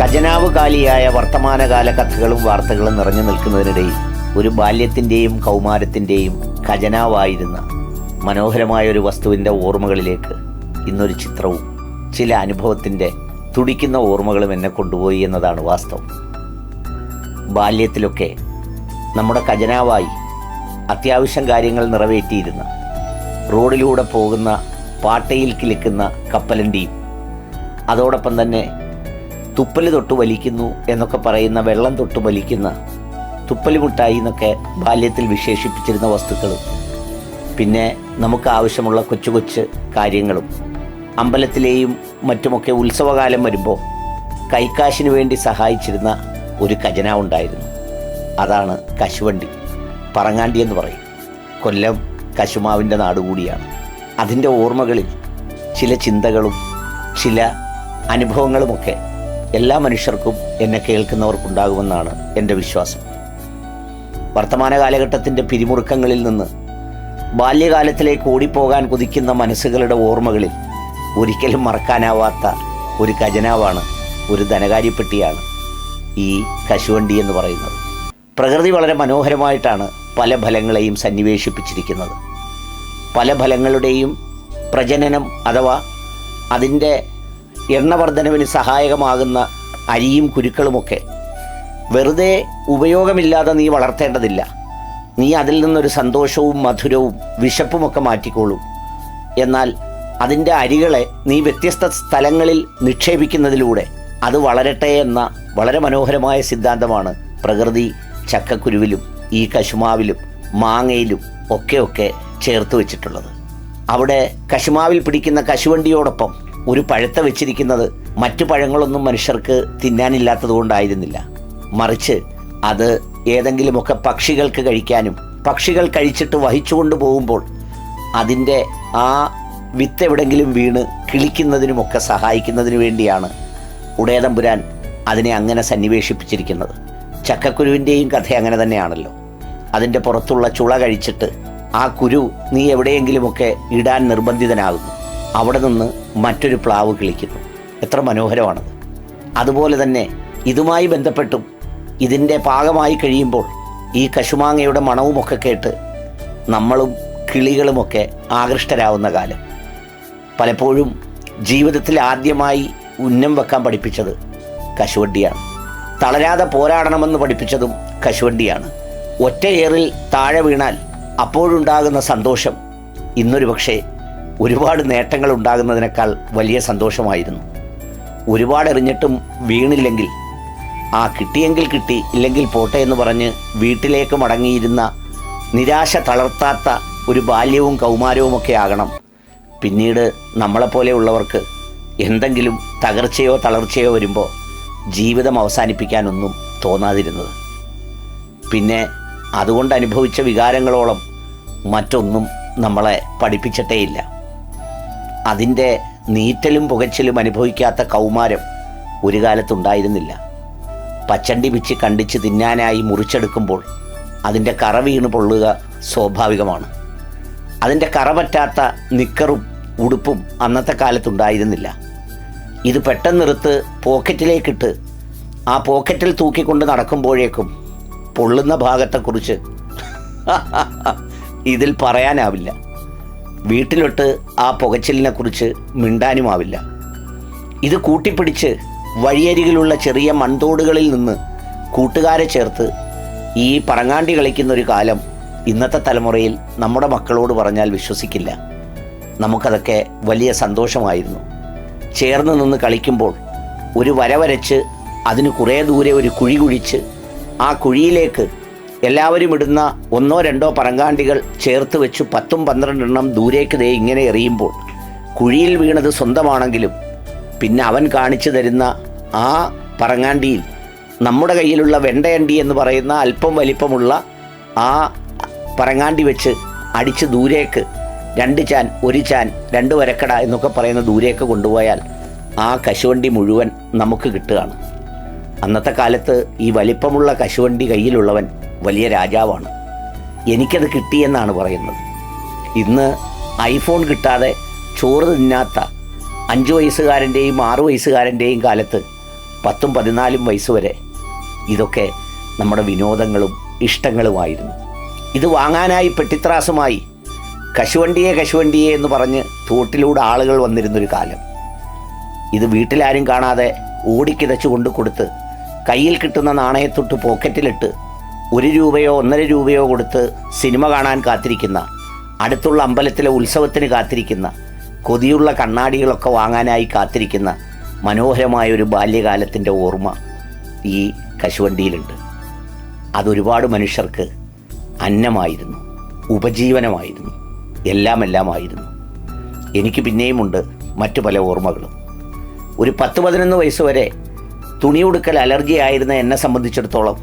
ഖജനാവ് കാലിയായ വർത്തമാനകാല കഥകളും വാർത്തകളും നിറഞ്ഞു നിൽക്കുന്നതിനിടയിൽ ഒരു ബാല്യത്തിന്റെയും കൗമാരത്തിന്റെയും ഖജനാവായിരുന്ന മനോഹരമായ ഒരു വസ്തുവിന്റെ ഓർമ്മകളിലേക്ക് ഇന്നൊരു ചിത്രവും ചില അനുഭവത്തിന്റെ തുടിക്കുന്ന ഓർമ്മകളും എന്നെ കൊണ്ടുപോയി എന്നതാണ് വാസ്തവം. ബാല്യത്തിലൊക്കെ നമ്മുടെ ഖജനാവായി അത്യാവശ്യം കാര്യങ്ങൾ നിറവേറ്റിയിരുന്ന റോഡിലൂടെ പോകുന്ന പാട്ടയിൽ കിളിക്കുന്ന കപ്പലണ്ടിയും അതോടൊപ്പം തന്നെ തുപ്പൽ തൊട്ട് വലിക്കുന്നു എന്നൊക്കെ പറയുന്ന വെള്ളം തൊട്ട് വലിക്കുന്ന തുപ്പൽ മുട്ടായി എന്നൊക്കെ ബാല്യത്തിൽ വിശേഷിപ്പിച്ചിരുന്ന വസ്തുക്കളും പിന്നെ നമുക്ക് ആവശ്യമുള്ള കൊച്ചു കൊച്ചു കാര്യങ്ങളും. അമ്പലത്തിലെയും മറ്റുമൊക്കെ ഉത്സവകാലം വരുമ്പോൾ കൈക്കാശിന് വേണ്ടി സഹായിച്ചിരുന്ന ഒരു ഖജനാവുണ്ടായിരുന്നു അതാണ് കശുവണ്ടി. പറങ്ങാണ്ടി എന്ന് പറയും. കൊല്ലം കശുമാവിന്റെ നാട് കൂടിയാണ്. അതിന്റെ ഓർമ്മകളിൽ ചില ചിന്തകളും ചില അനുഭവങ്ങളുമൊക്കെ എല്ലാ മനുഷ്യർക്കും എന്നെ കേൾക്കുന്നവർക്കുണ്ടാകുമെന്നാണ് എന്റെ വിശ്വാസം. വർത്തമാന കാലഘട്ടത്തിന്റെ പിരിമുറുക്കങ്ങളിൽ നിന്ന് ബാല്യകാലത്തിലേക്ക് ഓടിപ്പോകാൻ കുതിക്കുന്ന മനസ്സുകളുടെ ഓർമ്മകളിൽ ഒരിക്കലും മറക്കാനാവാത്ത ഒരു ഖജനാവാണ് ഒരു ധനകാര്യപ്പെട്ടിയാണ് ഈ കശുവണ്ടി എന്ന് പറയുന്നത്. പ്രകൃതി വളരെ മനോഹരമായിട്ടാണ് പല ഫലങ്ങളെയും സന്നിവേശിപ്പിച്ചിരിക്കുന്നത്. പല ഫലങ്ങളുടെയും പ്രജനനം അഥവാ അതിന്റെ എണ്ണവർദ്ധനവിന് സഹായകമാകുന്ന അരിയും കുരുക്കളുമൊക്കെ. വെറുതെ ഉപയോഗമില്ലാതെ നീ വളർത്തേണ്ടതില്ല. നീ അതിൽ നിന്നൊരു സന്തോഷവും മധുരവും വിശപ്പുമൊക്കെ മാറ്റിക്കോളൂ. എന്നാൽ അതിന്റെ അരികളെ നീ വ്യത്യസ്ത സ്ഥലങ്ങളിൽ നിക്ഷേപിക്കുന്നതിലൂടെ അത് വളരട്ടെ എന്ന വളരെ മനോഹരമായ സിദ്ധാന്തമാണ് പ്രകൃതി ചക്കക്കുരുവിലും ഈ കശുമാവിലും മാങ്ങയിലും ഒക്കെയൊക്കെ ഒക്കെ ചേർത്ത് വെച്ചിട്ടുള്ളത്. അവിടെ കശുമാവിൽ പിടിക്കുന്ന കശുവണ്ടിയോടൊപ്പം ഒരു പഴത്തെ വെച്ചിരിക്കുന്നത് മറ്റു പഴങ്ങളൊന്നും മനുഷ്യർക്ക് തിന്നാനില്ലാത്തത് കൊണ്ടായിരുന്നില്ല മറിച്ച് അത് ഏതെങ്കിലുമൊക്കെ പക്ഷികൾക്ക് കഴിക്കാനും പക്ഷികൾ കഴിച്ചിട്ട് വഹിച്ചുകൊണ്ട് പോകുമ്പോൾ അതിന്റെ ആ വിത്ത് എവിടെങ്കിലും വീണ് കിളിക്കുന്നതിനുമൊക്കെ സഹായിക്കുന്നതിന് വേണ്ടിയാണ് ഉടയതമ്പുരാൻ അതിനെ അങ്ങനെ സന്നിവേശിപ്പിച്ചിരിക്കുന്നത്. ചക്കക്കുരുവിന്റെയും കഥ അങ്ങനെ തന്നെയാണല്ലോ. അതിന്റെ പുറത്തുള്ള ചുള കഴിച്ചിട്ട് ആ കുരു നീ എവിടെയെങ്കിലുമൊക്കെ ഇടാൻ നിർബന്ധിതനാകുന്നു. അവിടെ നിന്ന് മറ്റൊരു പ്ലാവ് കിളിക്കുന്നു. എത്ര മനോഹരമാണത്. അതുപോലെ തന്നെ ഇതുമായി ബന്ധപ്പെട്ടും ഇതിന്റെ പാകമായി കഴിയുമ്പോൾ ഈ കശുമാങ്ങയുടെ മണവുമൊക്കെ കേട്ട് നമ്മളും കിളികളുമൊക്കെ ആകൃഷ്ടരാവുന്ന കാലം. പലപ്പോഴും ജീവിതത്തിൽ ആദ്യമായി ഉന്നം വെക്കാൻ പഠിപ്പിച്ചത് കശുവണ്ടിയാണ്. തളരാതെ പോരാടണമെന്ന് പഠിപ്പിച്ചതും കശുവണ്ടിയാണ്. ഒറ്റയേറിൽ താഴെ വീണാൽ അപ്പോഴുണ്ടാകുന്ന സന്തോഷം ഇന്നൊരു പക്ഷേ ഒരുപാട് നേട്ടങ്ങൾ ഉണ്ടാകുന്നതിനേക്കാൾ വലിയ സന്തോഷമായിരുന്നു. ഒരുപാട് എറിഞ്ഞിട്ടും വീണില്ലെങ്കിൽ ആ കിട്ടിയെങ്കിൽ കിട്ടി ഇല്ലെങ്കിൽ പോട്ടെ എന്ന് പറഞ്ഞ് വീട്ടിലേക്ക് മടങ്ങിയിരുന്ന നിരാശ തളർത്താത്ത ഒരു ബാല്യവും കൗമാരവുമൊക്കെ ആകണം. പിന്നീട് നമ്മളെപ്പോലെയുള്ളവർക്ക് എന്തെങ്കിലും തകർച്ചയോ തളർച്ചയോ വരുമ്പോൾ ജീവിതം അവസാനിപ്പിക്കാനൊന്നും തോന്നാതിരുന്നത്. പിന്നെ അതുകൊണ്ട് അനുഭവിച്ച വികാരങ്ങളോളം മറ്റൊന്നും നമ്മളെ പഠിപ്പിച്ചിട്ടേയില്ല. അതിന്റെ നീറ്റലും പുകച്ചിലും അനുഭവിക്കാത്ത കൗമാരം ഒരു കാലത്തുണ്ടായിരുന്നില്ല. പച്ചണ്ടി പിച്ച് കണ്ടിച്ച് തിന്നാനായി മുറിച്ചെടുക്കുമ്പോൾ അതിന്റെ കറ വീണ് പൊള്ളുക സ്വാഭാവികമാണ്. അതിന്റെ കറ പറ്റാത്ത നിക്കറും ഉടുപ്പും അന്നത്തെ കാലത്തുണ്ടായിരുന്നില്ല. ഇത് പെട്ടെന്നെടുത്ത് പോക്കറ്റിലേക്കിട്ട് ആ പോക്കറ്റിൽ തൂക്കിക്കൊണ്ട് നടക്കുമ്പോഴേക്കും പൊള്ളുന്ന ഭാഗത്തെക്കുറിച്ച് ഇതിൽ പറയാനാവില്ല. വീട്ടിലൊട്ട് ആ പുകച്ചിലിനെ കുറിച്ച് മിണ്ടാനുമാവില്ല. ഇത് കൂട്ടിപ്പിടിച്ച് വഴിയരികിലുള്ള ചെറിയ മൺതോടുകളിൽ നിന്ന് കൂട്ടുകാരെ ചേർത്ത് ഈ പറങ്ങാണ്ടി കളിക്കുന്ന ഒരു കാലം ഇന്നത്തെ തലമുറയിൽ നമ്മുടെ മക്കളോട് പറഞ്ഞാൽ വിശ്വസിക്കില്ല. നമുക്കതൊക്കെ വലിയ സന്തോഷമായിരുന്നു. ചേർന്ന് നിന്ന് കളിക്കുമ്പോൾ ഒരു വര വരച്ച് അതിന് കുറേ ദൂരെ ഒരു കുഴി കുഴിച്ച് ആ കുഴിയിലേക്ക് എല്ലാവരും ഇടുന്ന ഒന്നോ രണ്ടോ പറങ്കാണ്ടികൾ ചേർത്ത് വെച്ച് പത്തും പന്ത്രണ്ടെണ്ണം ദൂരേക്ക് ദേ ഇങ്ങനെ എറിയുമ്പോൾ കുഴിയിൽ വീണത് സ്വന്തമാണെങ്കിലും പിന്നെ അവൻ കാണിച്ചു തരുന്ന ആ പറങ്ങാണ്ടിയിൽ നമ്മുടെ കയ്യിലുള്ള വെണ്ടയണ്ടി എന്ന് പറയുന്ന അല്പം വലിപ്പമുള്ള ആ പറങ്ങാണ്ടി വെച്ച് അടിച്ച് ദൂരേക്ക് രണ്ട് ചാൻ ഒരു ചാൻ രണ്ട് വരക്കട എന്നൊക്കെ പറയുന്ന ദൂരേക്ക് കൊണ്ടുപോയാൽ ആ കശുവണ്ടി മുഴുവൻ നമുക്ക് കിട്ടുകയാണ്. അന്നത്തെ കാലത്ത് ഈ വലിപ്പമുള്ള കശുവണ്ടി കയ്യിലുള്ളവൻ വലിയ രാജാവാണ്. എനിക്കത് കിട്ടിയെന്നാണ് പറയുന്നത്. ഇന്ന് ഐഫോൺ കിട്ടാതെ ചോറ് തിന്നാത്ത അഞ്ച് വയസ്സുകാരന്റെയും ആറു വയസ്സുകാരന്റെയും കാലത്ത് പത്തും പതിനാലും വയസ്സ് വരെ ഇതൊക്കെ നമ്മുടെ വിനോദങ്ങളും ഇഷ്ടങ്ങളുമായിരുന്നു. ഇത് വാങ്ങാനായി പെട്ടിത്രാസുമായി കശുവണ്ടിയെ കശുവണ്ടിയെ എന്ന് പറഞ്ഞ് തോട്ടിലൂടെ ആളുകൾ വന്നിരുന്നൊരു കാലം. ഇത് വീട്ടിലാരും കാണാതെ ഓടിക്കിതച്ചു കൊണ്ട് കൊടുത്ത് കയ്യിൽ കിട്ടുന്ന നാണയത്തൊട്ട് പോക്കറ്റിലിട്ട് ഒരു രൂപയോ ഒന്നര രൂപയോ കൊടുത്ത് സിനിമ കാണാൻ കാത്തിരിക്കുന്ന അടുത്തുള്ള അമ്പലത്തിലെ ഉത്സവത്തിന് കാത്തിരിക്കുന്ന കൊതിയുള്ള കണ്ണാടികളൊക്കെ വാങ്ങാനായി കാത്തിരിക്കുന്ന മനോഹരമായ ഒരു ബാല്യകാലത്തിന്റെ ഓർമ്മ ഈ കശുവണ്ടിയിലുണ്ട്. അതൊരുപാട് മനുഷ്യർക്ക് അന്നമായിരുന്നു ഉപജീവനമായിരുന്നു എല്ലാം എല്ലാമായിരുന്നു എനിക്ക് പിന്നെയുമുണ്ട് മറ്റു പല ഓർമ്മകളും. ഒരു പത്ത് പതിനൊന്ന് വയസ്സ് വരെ തുണി ഉടുക്കൽ അലർജി ആയിരുന്ന എന്നെ സംബന്ധിച്ചിടത്തോളം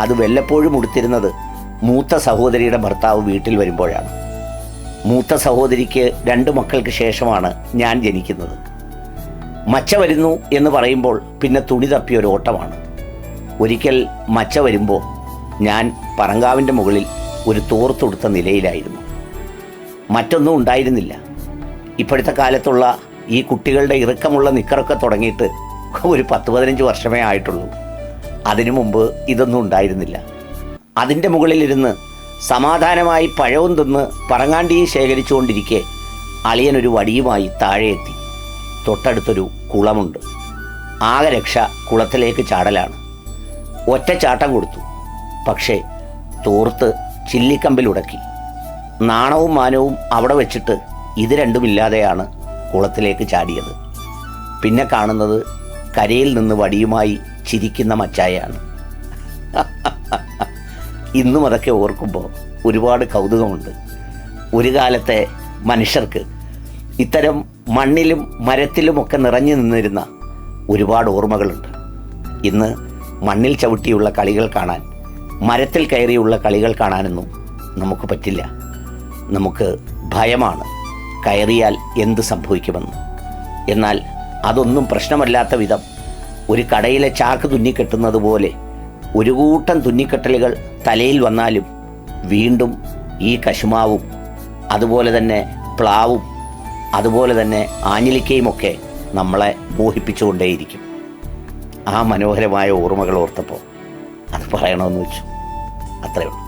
അത് വല്ലപ്പോഴും ഉടുത്തിരുന്നത് മൂത്ത സഹോദരിയുടെ ഭർത്താവ് വീട്ടിൽ വരുമ്പോഴാണ്. മൂത്ത സഹോദരിക്ക് രണ്ട് മക്കൾക്ക് ശേഷമാണ് ഞാൻ ജനിക്കുന്നത്. മച്ച വരുന്നു എന്ന് പറയുമ്പോൾ പിന്നെ തുണി തപ്പിയ ഒരു ഓട്ടമാണ്. ഒരിക്കൽ മച്ച വരുമ്പോൾ ഞാൻ പറങ്കാവിന്റെ മുകളിൽ ഒരു തോർത്തുടുത്ത നിലയിലായിരുന്നു. മറ്റൊന്നും ഉണ്ടായിരുന്നില്ല. ഇപ്പോഴത്തെ കാലത്തുള്ള ഈ കുട്ടികളുടെ ഇറുക്കമുള്ള നിക്കറൊക്കെ തുടങ്ങിയിട്ട് ഒരു പത്ത് പതിനഞ്ച് വർഷമേ ആയിട്ടുള്ളൂ. അതിനു മുമ്പ് ഇതൊന്നും ഉണ്ടായിരുന്നില്ല. അതിന്റെ മുകളിലിരുന്ന് സമാധാനമായി പഴവും തിന്ന് പറങ്ങാണ്ടിയും ശേഖരിച്ചുകൊണ്ടിരിക്കെ അളിയനൊരു വടിയുമായി താഴെ എത്തി തൊട്ടടുത്തൊരു കുളമുണ്ട്. ആകെ രക്ഷ കുളത്തിലേക്ക് ചാടലാണ്. ഒറ്റ ചാട്ടം കൊടുത്തു. പക്ഷേ തോർത്ത് ചില്ലിക്കമ്പിലുടക്കി നാണവും മാനവും അവിടെ വെച്ചിട്ട് ഇത് രണ്ടുമില്ലാതെയാണ് കുളത്തിലേക്ക് ചാടിയത്. പിന്നെ കാണുന്നത് കരയിൽ നിന്ന് വടിയുമായി ചിരിക്കുന്ന മച്ചായയാണ്. ഇന്നും അതൊക്കെ ഓർക്കുമ്പോൾ ഒരുപാട് കൗതുകമുണ്ട്. ഒരു കാലത്തെ മനുഷ്യർക്ക് ഇത്തരം മണ്ണിലും മരത്തിലുമൊക്കെ നിറഞ്ഞു നിന്നിരുന്ന ഒരുപാട് ഓർമ്മകളുണ്ട്. ഇന്ന് മണ്ണിൽ ചവിട്ടിയുള്ള കളികൾ കാണാൻ മരത്തിൽ കയറിയുള്ള കളികൾ കാണാനൊന്നും നമുക്ക് പറ്റില്ല. നമുക്ക് ഭയമാണ് കയറിയാൽ എന്ത് സംഭവിക്കുമെന്ന്. എന്നാൽ അതൊന്നും പ്രശ്നമല്ലാത്ത വിധം ഒരു കടയിലെ ചാക്ക് തുന്നിക്കെട്ടുന്നത് പോലെ ഒരു കൂട്ടം തുന്നിക്കെട്ടലുകൾ തലയിൽ വന്നാലും വീണ്ടും ഈ കശുമാവും അതുപോലെ തന്നെ പ്ലാവും അതുപോലെ തന്നെ ആഞ്ഞിലിക്കയുമൊക്കെ നമ്മളെ മോഹിപ്പിച്ചുകൊണ്ടേയിരിക്കും. ആ മനോഹരമായ ഓർമ്മകൾ ഓർത്തപ്പോൾ അത് പറയണമെന്ന് വെച്ചു. അത്രയേ ഉള്ളൂ.